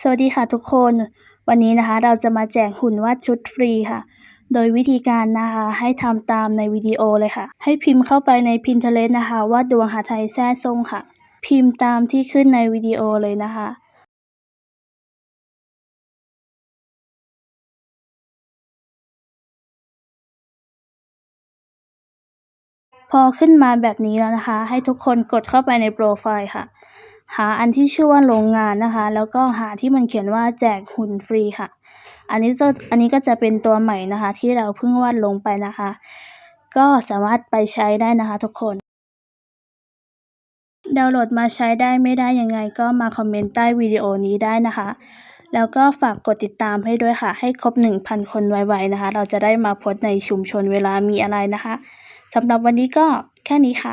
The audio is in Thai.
สวัสดีค่ะทุกคน วันนี้นะคะเราจะมาแจกหุ่นวาดชุดฟรีค่ะ โดยวิธีการนะคะให้ทำตามในวิดีโอเลยค่ะ ให้พิมพ์เข้าไปใน Pinterest นะคะวาดดวงหาไทยแซ่ซ่งค่ะ พิมพ์ตามที่ขึ้นในวิดีโอเลยนะคะพอขึ้นมาแบบนี้แล้วนะคะ ให้ทุกคนกดเข้าไปในโปรไฟล์ค่ะ หาอันที่ชื่อว่าโรงงานนะคะ แล้วก็หาที่มันเขียนว่าแจกหุ่นฟรีค่ะ อันนี้จะอันนี้ก็จะเป็นตัวใหม่นะคะ ที่เราเพิ่งวาดลงไปนะคะ ก็สามารถไปใช้ได้นะคะทุกคน ดาวน์โหลดมาใช้ได้ไม่ได้ยังไงก็มาคอมเมนต์ใต้วิดีโอนี้ได้นะคะ แล้วก็ฝากกดติดตามให้ด้วยค่ะ ให้ครบ 1,000 คนไวๆนะคะ เราจะได้มาโพสในชุมชนเวลามีอะไรนะคะสำหรับวันนี้ก็แค่นี้ค่ะ